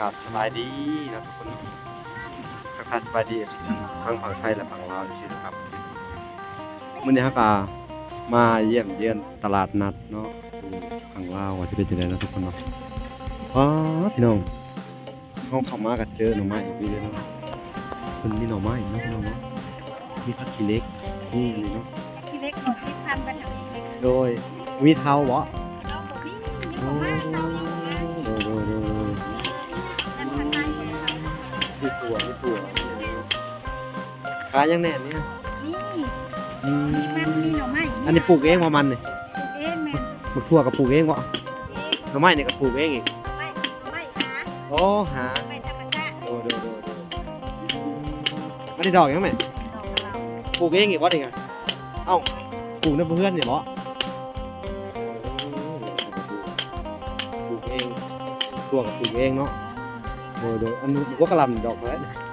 ครับสบายดีนะทุกคนทักทายสบายดีเอฟซีทั้งฝั่งไทยและฝั่งลาวเอฟซีนะครับมื้อนี้ฮะกามาเยี่ยมเยียนตลาดนัดเนาะอยู่ฝั่งลาวว่าจะเป็นจังไดเนาะทุกคนเนาะอ๋อพี่น้องเฮาเข้ามาก็เจอหน่อไม้อีกนี่เลยเนาะเพิ่นมีหน่อไม้เนาะพี่น้องเนาะมีผักขี้เหล็กนี่เนาะที่เล็กหมดที่พันไปทางนี้เลยโดยมีเท้าบ่เราบอ ขายยังแน่เนี่ยนี่อืมีมันมีหน่อไม้อันนี้ปลูกเองว่ามันนี่ปลูกเองแม่นปลูกถั่วกับปลูกเองวะเองหน่อไม้นี่ก็ปลูกเองอีกไม่ไม่หาโอ้หาไม่ธรรมชาติโดโดโดโดอันนี้ดอกยังไงดอกเราปลูกเองอีกวะนี่ไงเอ้าปลูกน้ำเพื่อนเนี่ยบ่ปลูกเองถั่วกับปลูกเองเนาะโดยโดยอันนี้ก็กระหลำดอกอะไรชิดพันโดย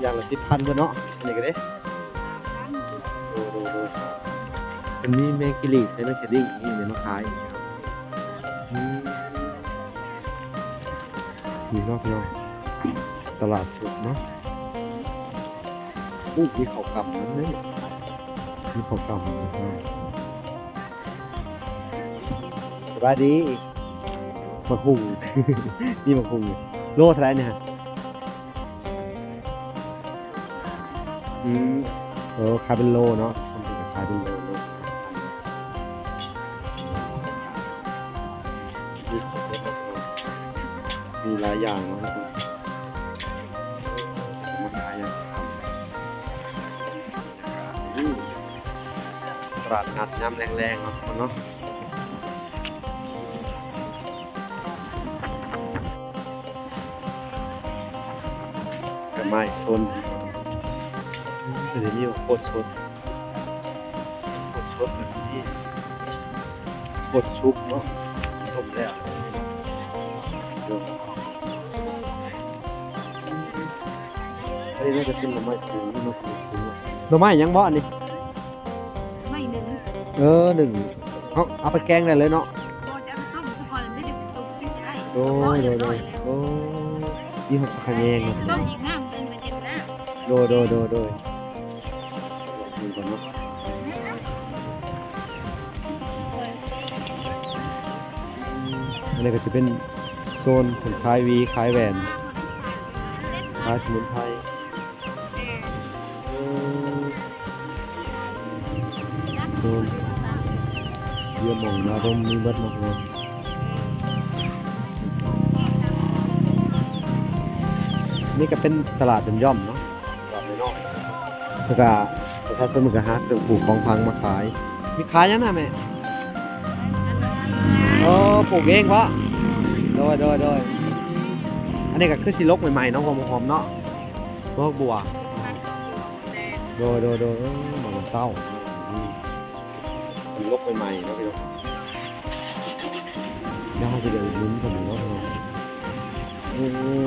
อย่างละสิบพันเพื่อนเนาะอันนี้ก็ได้พันโดยโดยโดยอันนี้แมงกิลีใช่ไหมเชดดิ้งนี่เนี่ยมาขายครับอืมนี่เนาะตลาดสดเนาะอู้มีเข้าวกำนั่นเนี่ยมีเข้าวกำนะครับสบายดีมะฮุง นี่มะฮุงอยู่โลเท่าไหรเนี่ยฮะ อืมเออขายเป็นโลเนาะคนที่จะขายเป็นโลเยอะมากเลยมีหลายอย่างเนาะทุกคนมาขายอย่างครับอืมตลาดนัดย้ำแรงๆเนาะคนเนาะกับไม้โซน เดี๋ยวนี้โคตรสดโคตรสดแบบนี้โคตรชุบเนาะต้มแล้วเดี๋ยวอันนี้น่าจะเป็นหน่อไม้ถุงเนาะหน่อไม้ยังบ่อันนี้ไม่หนึ่งเออหนึ่งเอาเอาไปแกงได้เลยเนาะพอจะต้มสกอนไม่ได้สุกกินได้โดยโดยโดยโอ้ยยี่ห้อขยงเนาะต้มอีกน้ำเป็นมาเจ็ดน้โดยโดยโดยโดย ดูก่อนเนาะำอันนี้ก็จะเป็นโซนของคลายวีคลายแหวนคลายสมุนไพรเออโซนเยี่ยมหมองนารมมีเบัดหมดเลยนี่ก็เป็นตลาดเป็นย่อมเนาะตลาดน้อยๆแล้วก็ ประชาชนมันก็หาเครื่องปลูกของพังมาขาย มีขายยังนะแม่โอ้ปลูกเองวะโดยโดยโดยอันนี้ก็คือสิลกใหม่ๆเนาะหอมๆเนาะพวกบัว โดยโดยโดยเออหมอนเต้าอืมเป็นลกใหม่ๆเนาะพี่น้องแล้วเขาจะเดินลุ้นกันอยู่เนาะเอ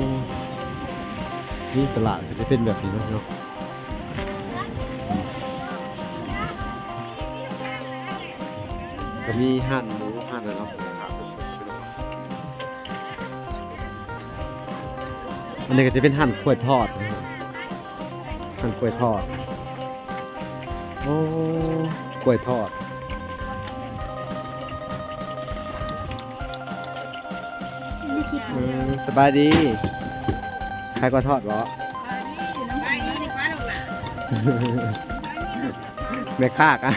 อนี่ตลาดก็จะเป็นแบบนี้เนาะ มีห่านหมูห่านอะไรเนาะครับพี่น้องอันนี้ก็จะเป็นห่านกล้วยทอดนะครับห่านกล้วยทอด โอ้กล้วยทอดอืมสบายดี ใครก็ทอดเหรอ แม่คากอะ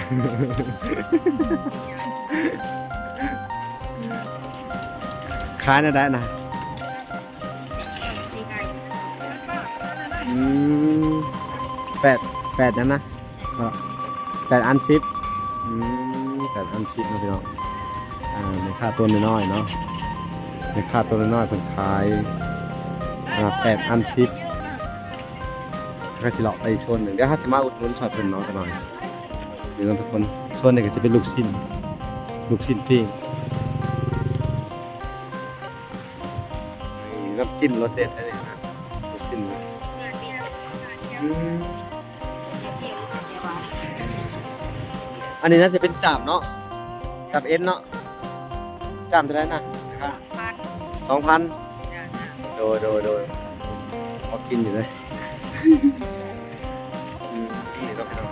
ขายนะได้นะอืมแปดแปดนั่นนะเออแปดอันซิปอืมแปดอันซิปนะพี่น้องอ่าแม่ค่าตัวน้อยๆเนาะแม่ค่าตัวน้อยๆเพิ่นขายอ่าแปดอันซิปก็สิเลาะไปอีกโซนหนึ่งเดี๋ยวถ้าจะมาอุดหนุนช็อตเพิ่นเนาะกันหน่อยเดี๋ยวทุกคนโซนนี้ก็จะเป็นลูกชิ้น ลูกชิ้นปิ้งนี่น้ำจิ้มรสเด็ดนะเนี่ยนะลูกชิ้นอืมอันนี้น่าจะเป็นจามเนาะจามเอ็นเนาะจามเท่าไหร่นะสองพันโดยโดยโดยพอกินอยู่เลยอืมนี่ก็เป็น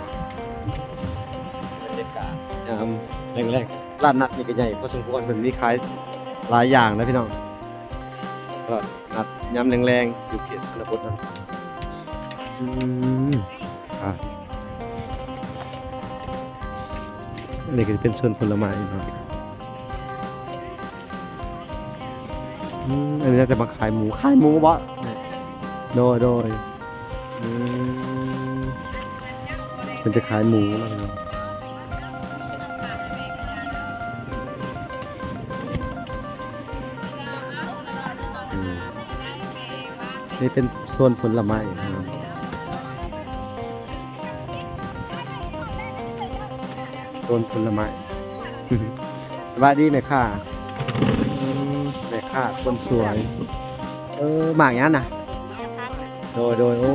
บรรยากาศยามแรกๆ ร้านนัดนี่ก็ใหญ่พอสมควรเป็นมีขายหลายอย่างนะพี่น้องตลาดนัดยามแรงๆอยู่เขตชนบทนะอืมอะอันนี้ก็จะเป็นส่วนผลไม้เนาะอืมอันนี้น่าจะมาขายหมูขายหมูบ่โดยโดยอืมมันจะขายหมูแล้วเนะ นี่เป็นโซนผลไม้นะครับโซนผลไม้สวัสดีแม่ค่ะแม่ค่ะคนสวย เออหมากยังนะโดยโดยโอ้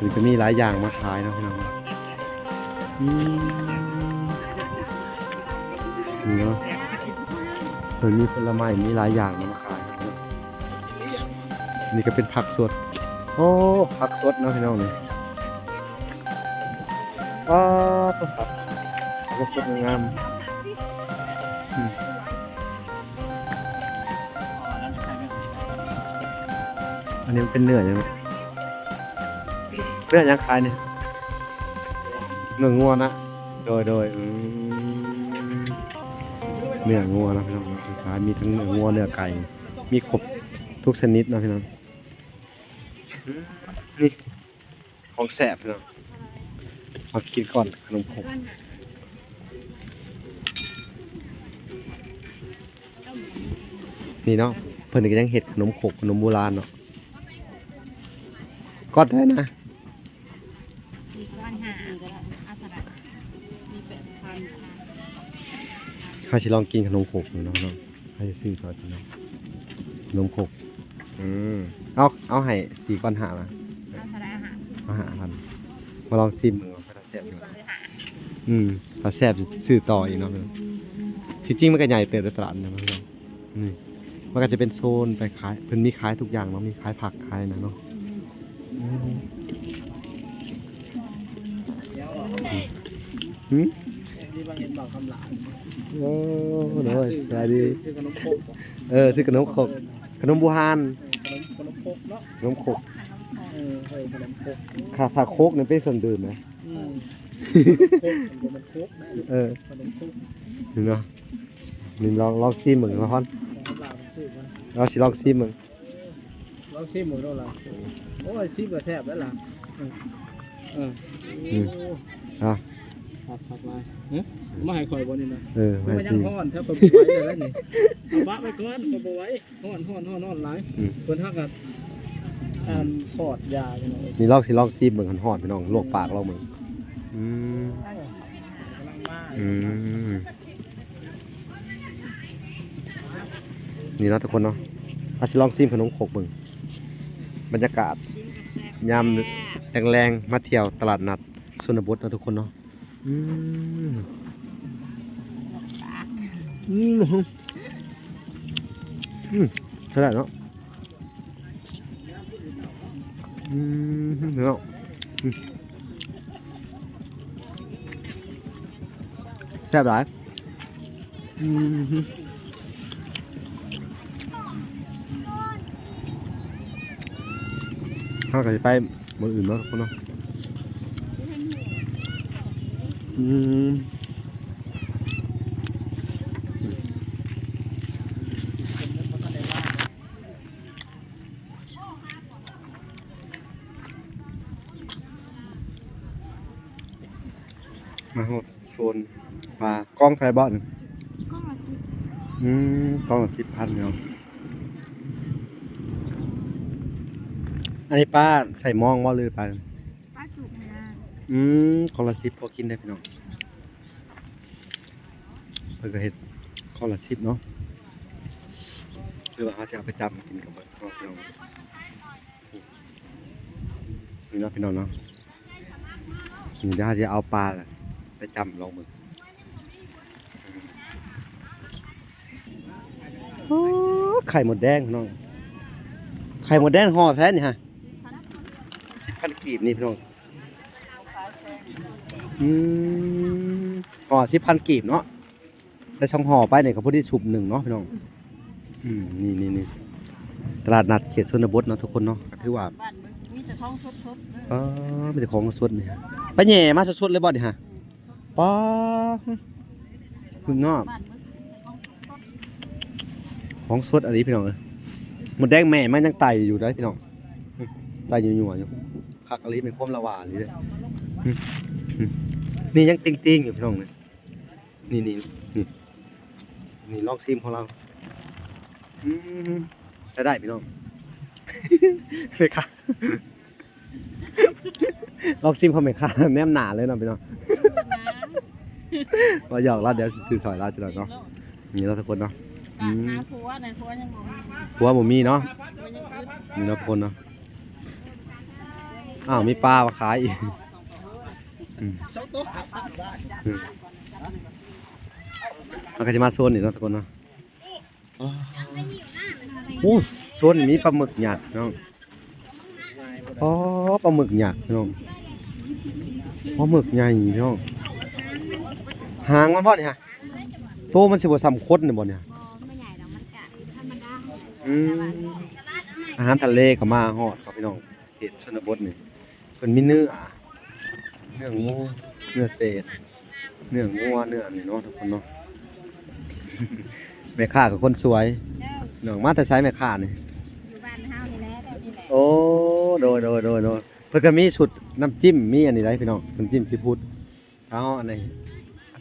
มันจะมีหลายอย่างมาขายนะพี่น้องนี่เนาะเออมีผลไม้มีหลายอย่างมาขายเนะ นี่ก็เป็นผักสด โอ้ผักสดเนาะพี่น้องนี่ว้าวต้นผักผักสดงามอืมอันนี้มันเป็นเนื้อยังไงเนื้อยังคายเนี่ยเนื้องัวนะ โดยโดยอืมเนื้องัวนะพี่น้องสุดท้ายมีทั้งเนื้องัวเนื้อไก่ มีครบทุกชนิดนะพี่น้องอืมนี่ ของแสบพี่น้องมากินก่อนขนมครกนี่เนาะเพิ่นก็ยังเห็ดขนมครกขนมโบราณเนาะก็ได้นะข้าก็ได้อาสระมีแปดพันค่ะข้าชิลองกินขนมขกหน่อยเนาะเนาะข้าจะซื้อซอยน้องขนมขก อืมเอาเอาให้สี่ก้อนหาละอาสระอาหารเอาหาพันมาลองซิมมือว่าถ้าแซ่บอยู่อืมถ้าแซ่บสิซื้อต่ออีกเนาะพี่น้องที่จริงมันก็ใหญ่เติบในตลาดนะพี่น้องนี่มันก็จะเป็นโซนไปขายเพิ่นมีขายทุกอย่างเนาะมีขายผักขายนะเนาะอืมอืมที่บางเห็นบอกคำหลานโอ้โหสวัสดี คือขนมโคกเออซื้อขนมขกขนมบูฮานขนมขนมโคกเนาะขนมขกเออเออขนมโคกค่าถ้าโคกนี่เป็นเครื่องดื่มนะอืมโคกมันโคกนะเออขนมโคกนี่เนาะนี่ลองลองซิมมึงละครคำหลานซื้อมาเราสิลองซิมมึงลองชิมหมดแล้วล่ะโอ้ยชิมก็แซ่บแล้วล่ะเอออืมอะผักผักลายเฮ้ยมาให้ข่อยบนนี่นะ เออไม่มายัซิงมห่อนถ้าผมไว้เลยแล้วนี่เอาบะไปก่อนผมบ่ไว้ห่อนห่อนห่อนห่อนหลายอืมเพิ่นทักกับ อ่านปอดยาเนี่ลองสิลองซิมมึงหันหอดพี่น้องลวกปากเรามึงอืมกำลังมอืมนี่เนาะทุกคนเนาะอาสิลองซิมขนมขกมึงบรรยากาศยามแรงๆมาเที่ยวตลาดนัดชนบทเนาะทุกคนเนาะอืมอืมอืมใช่ได้เนาะอืมเนาะ อืมแซ่บหลายอืมข้าวก็จะไปหมดอื่นเนาะทุกคนเนาะ อืมมาหดโซน ปลากล้องไทยบอลก็มาซื้ออืมกล้องละสิบพันเนาะอันนี้ป้าใส่หมองว่าเลยปลาป้าจุกนะอืมกล้องละสิบพอกินได้พี่น้องเพิ่นก็เฮ็ดกล้องละสิบเนาะหรือว่าเขาจะเอาไปจำกินกับเบิดเนาพี่น้องนี่เนาะพี่น้องเนาะนี่เดี๋ยวเขาจะเอาปลาแหละไปจำลองมึงโอ้ ไข่หมดแดงพี่น้อง ไข่หมดแดงห่อแท้นี่ฮะพันกีบนี่พี่น้องอืมห่อสิพันกีบเนาะแต่ช่องห่อไปเนี่ยก็พอดีชุบหนึ่งเนาะพี่น้อง อืมนี่นี่นี่ตลาดนัดเขตชนบทเนาะทุกคนเนาะก็ถือว่าบ้านมึงมีแต่ท้องชดชดเออมีแต่ของสดนี่ฮะไปแหน่มาสดๆเลยบ่นี่ฮะป้าพึ่งงอบ้านมึง ของสดอันนี้พี่น้องเอ้ยหมดแดงแม่มันยังไตอยู่ได้อพี่น้องอืมไตอยู่ๆอยู่คักอันนี้เป็นความละหวานนี่เลยอืมอืมนี่ยังติงๆอยู่พี่น้องเลยนี่นี่นี่นี่ลอกซิมของเราอืมจะได้พี่น้องเลยค่ะลอกซิมเขาไม่ค่ะแนมหนาเลยเนาะพี่น้องว่าหยอกเราเดี๋ยวซื้อซอยเราจะหน่อยเนาะนี่เราะทุกคนเนาะ อืมหาผัวในผัวยังบ่มีหัวผมมีเนาะผัวยังอึดนี่เนาะทุกคนเนาะอ้าวมีปลามาขายอีกอืมอืมเราก็จะมาโซนนี่เนาะทุกคนเนาะอ๋อโอ้โซนนี้มีปลาหมึกหยักเนาะอ๋อปลาหมึกหยักเนาะปลาหมึกใหญ่เนาะหางมันบ่เนี่ยฮะโตมันสิบ่ซ้ำคดนี่บ่เนี่ย อืมอาหารทะเลก็มาฮอดครับพี่น้องเขตชนบทนี่เพิ่นมีเนื้อเนื้องูเนื้อเศษ เนื้องัวเนื้อนี่เนาะทุกคนเนาะแม่ค้ากับคนสวยเจ้าน้องมาแต่ไสแม่ค้านี่อยู่บ้านเฮานี่แหละเดี๋ยวนี่แหละโอ้โดยโดยโดยโดยเพิ่นก็มีชุดน้ำจิ้มมีอันนี้ได้พี่น้องน้ำจิ้มซีฟู้ดถ้าเฮาอันไหน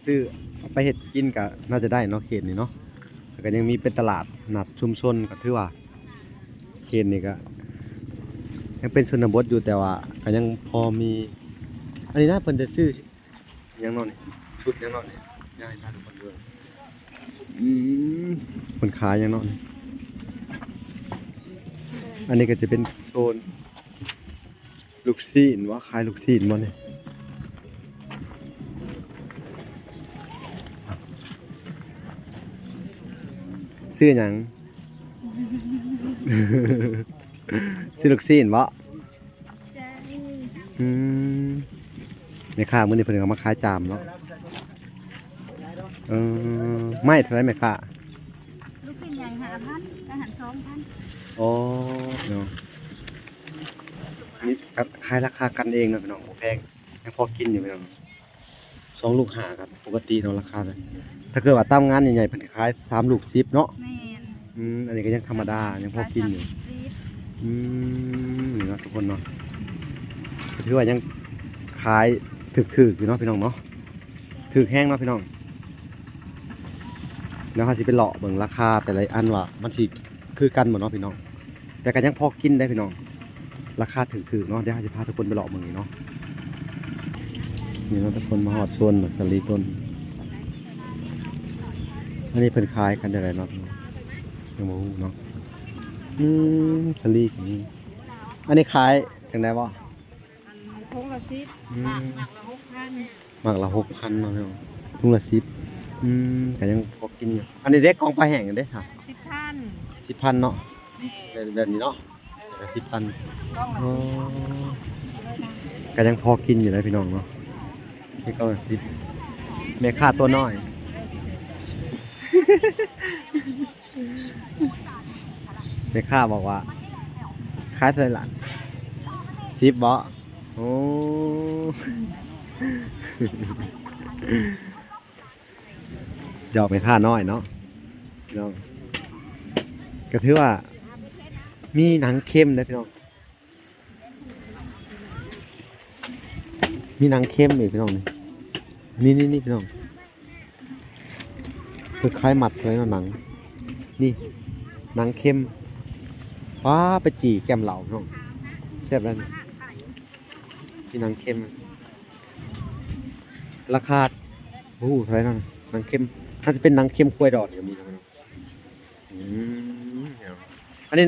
ซื้อเอาไปเฮ็ดกินก็น่าจะได้เนาะเขตนี้เนาะแล้ว ก็ยังมีเป็นตลาดนัดชุมชนก็ถือว่าเขตนี้ก็ยังเป็นชนบทอยู่แต่ว่าก็ยังพอมี อันนี้นะเพิ่นจะซื้อหยังเนอนนี่ชุดหยังเนอนนี่ยายทานทุกคนด้วยอืมเพิ่นขายหยังเนอนนี่อันนี้ก็จะเป็นโซนลูกซีนว่าขายลูกซีนบ่เนี่ย ซื้อหยังซื้อลูกซีนบ่จ้าอืมแม่ค้ามื้อนี้เพิ่นก็มาขายจามเนาะเออไม่เท่าไหรแม่ค้าลูกชิ้นใหญ่หาพันอาหารสองพันอ๋อเนาะนี่ก็ขายราคากันเองเนาะพี่น้องบ่แพงยังพอกินอยู่พี่น้องส องลูกห้าครับปกติเนาะราคาเลยถ้าเกิดว่าตามงานใหญ่ๆเพิ่นก็ขายสามลูก10เนาะแม่นอืมอันนี้ก็ยังธรรมดายังพอกินอยู่ สิบอืมนี่เนาะทุกคนเนาะก็ถือว่ายังขายถึกๆอยู่เนาะพี่น้องเนาะถึกแห้งเนาะพี่น้องแล้วเขาสิไปเลาะเบิ่งราคาแต่ละอันว่ามันสิคือกันหมดเนาะพี่น้อง แต่ก็ยังพอกินได้พี่น้อง ราคาถึกๆเนาะเดี๋ยวเราจะพาทุกคนไปเลาะเบิ่งนี่เนาะ นี่เนาะทุกคนมาหอดชวนสลีต้น อันนี้เพิ่นขายกันได้ไรเนาะยังบ่ฮู้เนาะอืมสลีกนี่อันนี้ขายจังไดบ่อันพงละสิบอืมหนักหนักละหกพันมากละหกพันเนาะพี่น้องถุงละสิบอืมก็ยังพอกินอยู่ อันนี้เด็กกองปลาแห้งกันเด้ค่ะสิบพันสิบพันเนาะแม่แบบแบบนี้เนาะสิบพันต้องละอ๋อเลยนะก็ยังพอกินอยู่เลยพี่น้องเนาะ นี่ก็สิบแม่ค่าตัวน้อยแม่ค่าบอกว่าขายเท่าไหร่ล่ะสิบบ่โอ้ยอกแม่ค่าน้อยเนาะน้องก็ถือว่า มีหนังเข้มนะพี่น้อง มีหนังเข้มอีกพี่น้องนี่นี่นี่นี่พี่น้องคือคล้ายหมัดเลยเนาะหนัง นี่หนังเข้มว้าไปจี่แก้มเหล่าพี่น้องแซ่บแล้วนี่นี่หนังเข้ม ราคาโอ้โหเท่าไหร่นั่นหนังเข้มน่าจะเป็นหนังเข้มกล้วยดอกเนี่ยมีนะพี่น้องอืมเดี๋ยวอันนี้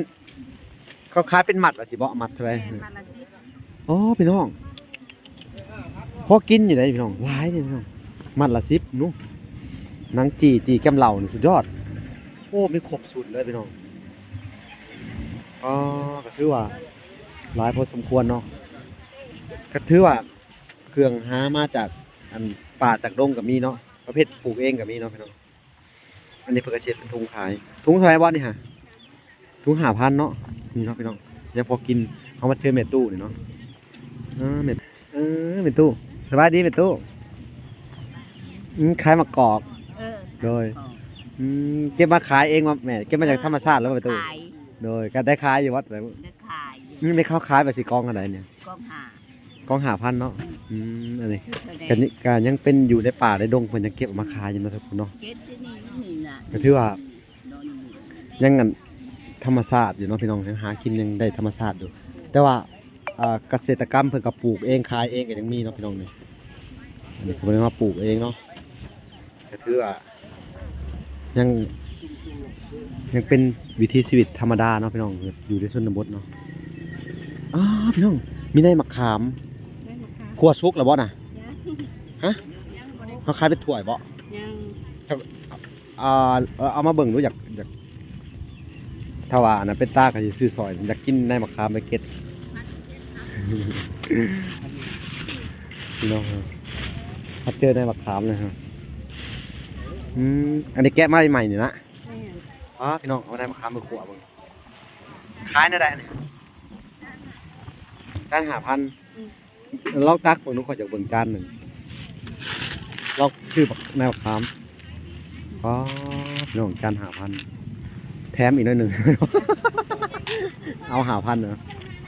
เขาขายเป็นหมัดว่ะสิบ่หมัดเท่าไหร่แม่พันละสิบอ๋อพี่น้อง พอกินอยู่ได้พี่น้องหลายเนี่ยพี่น้องมัดละสิบนู้นนังจีจีแก้มเหล่านี่สุดยอด โอ้มีครบสุดเลยพี่น้องอ๋อก็ถือว่าหลายพอสมควรเนาะก็ถือว่าเครื่องหามาจากอันป่าจากดงก็มีเนาะประเภทปลูกเองก็มีเนาะพี่น้องอันนี้เพิ่นก็เช็ดเป็นถุงขายถุงเท่าไหร่บ่นี่ฮะถุง5,000เนาะนี่เนาะพี่น้องยังพอกินเอามาเจอเมตู้นี่เนาะเออเม็ดเออเมตู้ สบายดีเม็ดตู้อืมขายมะกอก เออโดย อืมเก็บมาขายเองมาแหมเก็บมาจากธรรมชาติแล้วไปตู้ ขายโดยก็ได้ขายอยู่วัดอะไรได้ขายอืมได้เข้าขายแบบสิกองอะไรเนี่ยกองหากองหาพันเนาะอืมอันนี้แสดกันงนี่ก็ยังเป็นอยู่ในป่าในดงเพิ่นยังเก็บออกมาขายอยู่เนาะทุกคนเนาะ เก็บที่นี่นี่น่ะก็ถือว่า โดนอยู่ยังกันธรรมชาติอยู่เนาะพี่น้องยังหากินยังได้ธรรมชาติอยู่ แต่ว่า อ่าเกษตรกรรมเพิ่นก็ปลูกเองขายเองก็ยังมีเนาะพี่น้องนี่อันนี้เขาเรียกว่าปลูกเองเนาะก็ถือว่ายังยังเป็นวิถีชีวิตธรรมดาเนาะพี่น้องอยู่ในชนบทเนาะอ้าวพี่น้องมีได้มะขามได้มาค่ะคั่วสุกแล้วบ่น่ะฮะยังบ่ได้เขาขายเป็นถ้วยบ่ยังอ่าเออเอามาเบิ่งดูอยากอยากถ้าว่าอันนั้นเป็นตาก็สิซื้อซอยอยากกินในมะขามไปเก็ต พี่น้องครับเจอในมะขามเลยครับอืมอันนี้แกะมาใหม่ๆนี่นะอ๋อพี่น้องเอาในมะขามมาขัวเบิ่งขายได้ได้นี่จานหาพันลอกตักเบิ่งหนูขอจากเบิ่งจานหนึ่งลอกชื่อบักในมะขามอ๋อพี่น้องจานหาพันแถมอีกหน่อยหนึ่งเอาหาพันเนาะ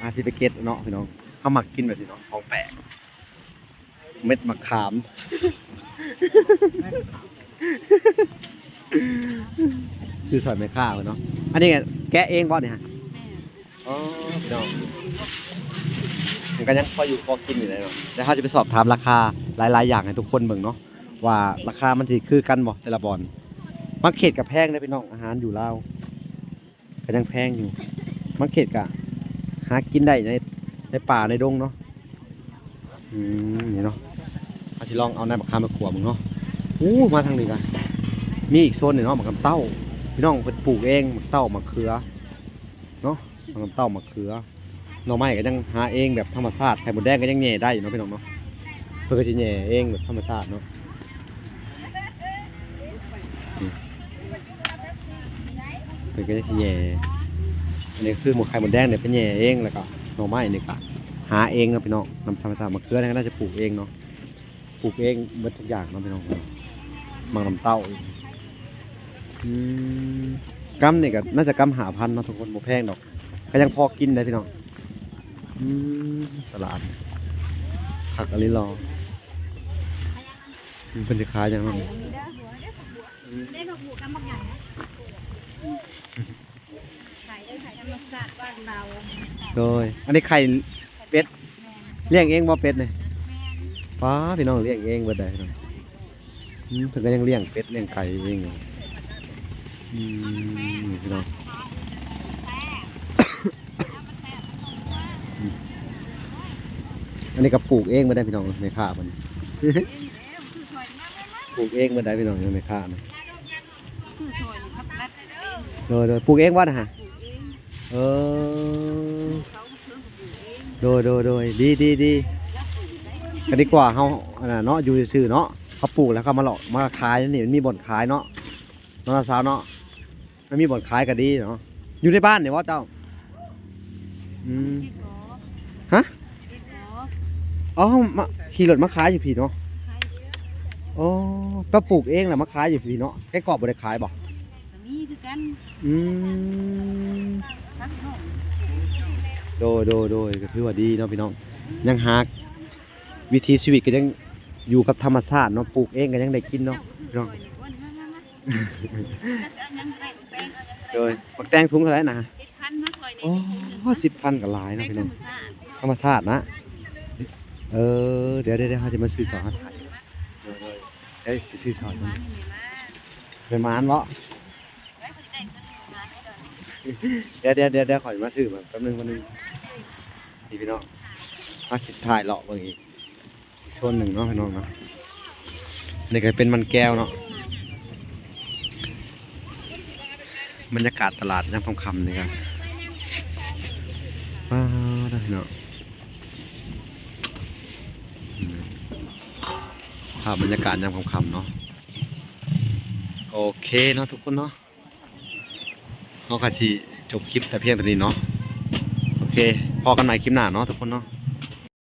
อาซิไปเกตเนาะพี่น้อง เขามักกินแบบนี้เนาะของแปลกเม็ดมะขามชื่อสอยไม่ข้าวเนาะ อันนี้ไงแกะเองบ่เนี่ยฮะแม่อ๋อพี่น้องมันก็ยังพออยู่พอกินอยู่เลยเนาะแต่ถ้าจะไปสอบถามราคาหลาย ๆ อย่างให้ทุกคนเบิ่งเนาะ ว่าราคามันสิคือกันบ่แต่ละบอลบางเขตกับแพงเลยพี่น้องอาหารอยู่ลาวก็ยังแพงอยู่บางเขตก็หากินได้ใน ในป่าในดงเนาะอืมนี่เนาะอาสิลองเอาในบักคามาขวบมึงเนาะอู้มาทางนี้กันมีอีกโซนหนึ่งเนาะหมักกำเต้า พี่น้องเป็นปลูกเองหมักเต้าหมักเขือเนาะหมักกำเต้าหมักเขือหน่อไม้ก็ยังหาเองแบบธรรมชาติไข่มดแดงก็ยังแหน่ได้อยู่เนาะพี่น้องเนาะเพื่อก็จะแหน่เองแบบธรรมชาติเนาะเพื่อก็จะแหน่อันนี้คือหมกไข่มดแดงเนี่ยเป็นแหน่เองแล้วก็ หน่อไม้นี่ก็หาเองเนาะพี่น้องนำธรรมชาติมะเขือเนี่ยก็น่าจะปลูกเองเนาะปลูกเองหมดทุกอย่างเนาะพี่น้องหมักน้ำเต้าอืมกำนี่ก็น่าจะกำหาพันเนาะทุกคนบ่แพงดอกก็ยังพอกินได้พี่น้องอืมตลาดผักอะไรรอมันเป็นสิขายอย่างนั้นได้มาผูกกันบักใหญ่นะไข่ได้ไข่ธรรมชาติบ้านเรา โดย อันนี้ไข่เป็ดเลี้ยงเองบ่เป็ดเนี่ยป้าพี่น้องเลี้ยงเองเบิดได้พี่น้องอืมเพิ่นก็ยังเลี้ยงเป็ดเลี้ยงไก่เองอยู่อืมนี่พี่น้องอันนี้ก็ปลูกเองไม่ได้พี่น้องในค่ามันปลูกเองไม่ได้พี่น้องในค่านะชื่อซอยครับรัดเองโดยโดยปลูกเองวะนะฮะปลูกเองเอ โดยโดยโดยดีดีดีก็ดีกว่าเฮาเนาะอยู่ซื่อเนาะเขาปลูกแล้วเขามาหลอกมาขายนี่มันมีบ่อนขายเนาะน้องสาวเนาะมันมีบ่อนขายก็ดีเนาะอยู่ในบ้านเนี่ยว่าเจ้าอืมฮะอ๋อมาขี่รถมาขายอยู่พี่เนาะใครเยอะอ๋อก็ปลูกเองแหละมาขายอยู่พี่เนาะแค่กรอบบ่ได้ขายบ่ก็มีคือกันอืม โดยโดยโดยก็ถือว่าดีเนาะพี่น้องยังหากวิถีชีวิตก็ยังอยู่กับธรรมชาติเนาะปลูกเองก็ยังได้กินเนาะพี่น้องโดยปักแตงถุงเท่าไหร่นะสิบพันมาซอยโอ้สิบพันกับหลายในเนาะพี่ธรน้อรงมชาติธรรมชาตินะ เออเดี๋ยวเดี๋ยวเดี๋ยวเขาจะมาซื้อสองไทยเดี๋ยวสิซื้อสองมามันที่นี่มาเป็นมานเนาะไว้คนได้เงินมาให้ดอกเดี๋ยวเดี๋ยวเดี๋ยวเดี๋ยวขอมาซื้อมาแป๊บนึงแป๊บนึง นี่พี่น้องมาสิถ่ายเลาะเบิ่งอีกอีกโซนหนึ่งเนาะพี่น้องเนาะนี่ก็เป็นมันแก้วเนาะบรรยากาศตลาดยามค่ำๆนี่ครับว้าวได้เนาะอืมภาพบรรยากาศยามค่ำๆเนาะโอเคเนาะทุกคนเนาะเขากะทีจบคลิปแต่เพียงเท่านี้เนาะโอเค พอกันใหม่คลิปหน้าเนาะทุกคนเนาะ